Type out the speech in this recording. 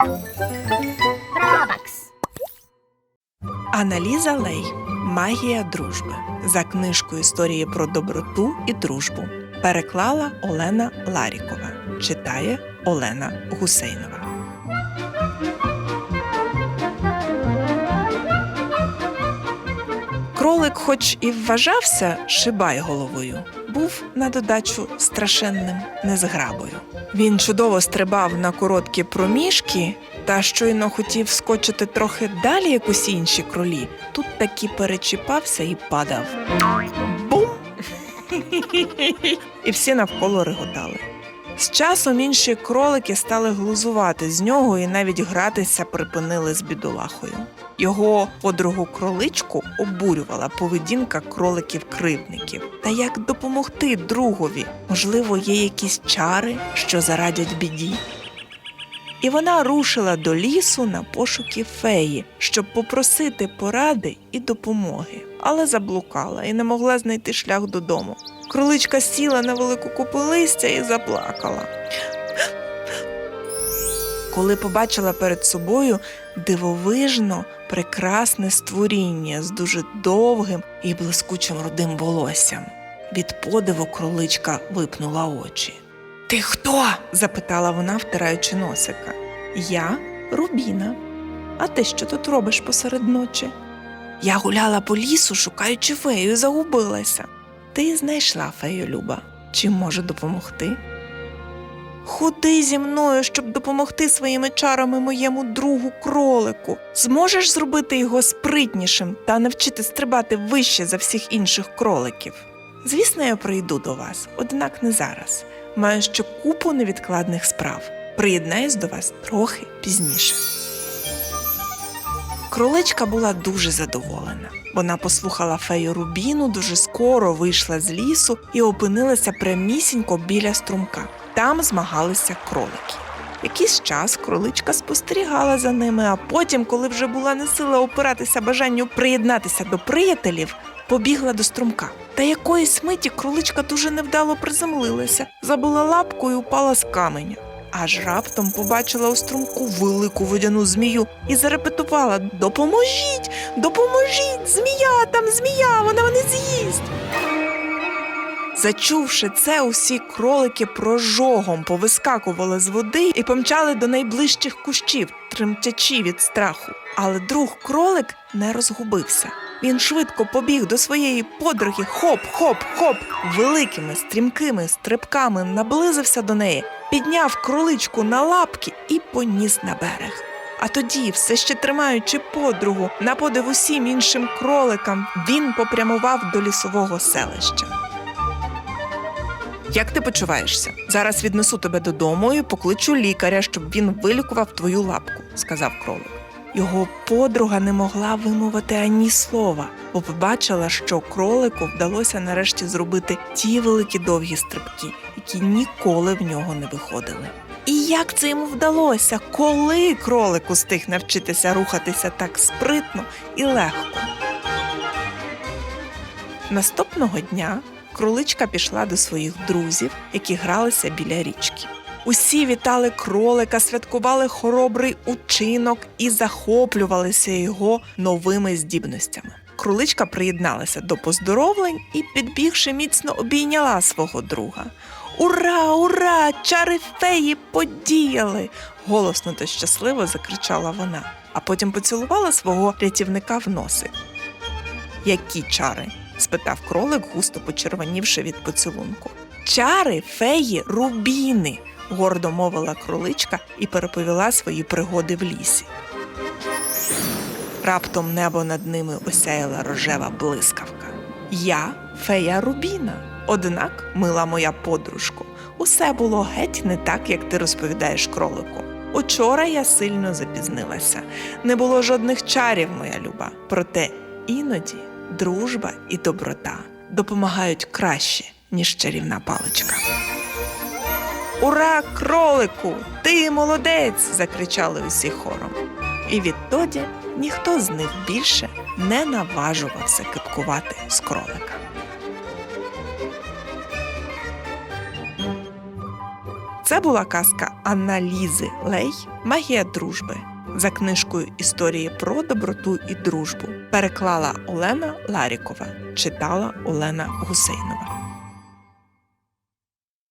Робакс. Аналіза Лей Магія дружби за книжкою історії про доброту і дружбу переклала Олена Ларікова. Читає Олена Гусейнова. Кролик, хоч і вважався шибай головою, був на додачу страшенним незграбою. Він чудово стрибав на короткі проміжки та щойно хотів скочити трохи далі, як усі інші кролі. Тут таки перечіпався і падав. Бум! І всі навколо реготали. З часом інші кролики стали глузувати з нього і навіть гратися припинили з бідолахою. Його подругу кроличку обурювала поведінка кроликів-кривдників. Та як допомогти другові? Можливо, є якісь чари, що зарадять біді. І вона рушила до лісу на пошуки феї, щоб попросити поради і допомоги, але заблукала і не могла знайти шлях додому. Кроличка сіла на велику купу листя і заплакала. Коли побачила перед собою дивовижно прекрасне створіння з дуже довгим і блискучим рудим волоссям. Від подиву кроличка випнула очі. Ти хто? запитала вона, втираючи носика. Я Рубіна. А ти що тут робиш посеред ночі? Я гуляла по лісу, шукаючи фею, загубилася. Ти знайшла фею Люба. Чим можу допомогти? Ходи зі мною, щоб допомогти своїми чарами моєму другу кролику. Зможеш зробити його спритнішим та навчити стрибати вище за всіх інших кроликів. Звісно, я прийду до вас, однак не зараз. Маю ще купу невідкладних справ. Приєднаюсь до вас трохи пізніше. Кроличка була дуже задоволена. Вона послухала фею Рубіну, дуже скоро вийшла з лісу і опинилася прямісінько біля струмка. Там змагалися кролики. Якийсь час кроличка спостерігала за ними, а потім, коли вже була не сила опиратися бажанню приєднатися до приятелів, побігла до струмка. Та якоїсь миті кроличка дуже невдало приземлилася, забула лапку і упала з каменя. Аж раптом побачила у струмку велику водяну змію і зарепетувала Допоможіть! Допоможіть! Змія, там змія, вона мене з'їсть. Зачувши це, усі кролики прожогом повискакували з води і помчали до найближчих кущів, тремтячи від страху. Але друг кролик не розгубився. Він швидко побіг до своєї подруги хоп-хоп-хоп, великими стрімкими стрибками наблизився до неї, підняв кроличку на лапки і поніс на берег. А тоді, все ще тримаючи подругу на подив усім іншим кроликам, він попрямував до лісового селища. Як ти почуваєшся? Зараз віднесу тебе додому і покличу лікаря, щоб він вилікував твою лапку, сказав кролик. Його подруга не могла вимовити ані слова, бо побачила, що кролику вдалося нарешті зробити ті великі довгі стрибки, які ніколи в нього не виходили. І як це йому вдалося, коли кролик устиг навчитися рухатися так спритно і легко? Наступного дня кроличка пішла до своїх друзів, які гралися біля річки. Усі вітали кролика, святкували хоробрий учинок і захоплювалися його новими здібностями. Кроличка приєдналася до поздоровлень і, підбігши, міцно обійняла свого друга. Ура, ура! Чари феї подіяли! голосно та щасливо закричала вона, а потім поцілувала свого рятівника в носик. Які чари? Спитав кролик, густо почервонівши від поцілунку. Чари, феї, рубіни, гордо мовила кроличка і переповіла свої пригоди в лісі. Раптом небо над ними осяяла рожева блискавка. Я фея Рубіна. Однак, мила моя подружко, усе було геть не так, як ти розповідаєш кролику. Учора я сильно запізнилася. Не було жодних чарів, моя люба. Проте іноді дружба і доброта допомагають краще, ніж чарівна паличка. Ура, кролику! Ти молодець! закричали усі хором. І відтоді ніхто з них більше не наважувався кипкувати з кролика. Це була казка Аналізи Лей Магія дружби за книжкою Історії про доброту і дружбу. Переклала Олена Ларікова, читала Олена Гусейнова.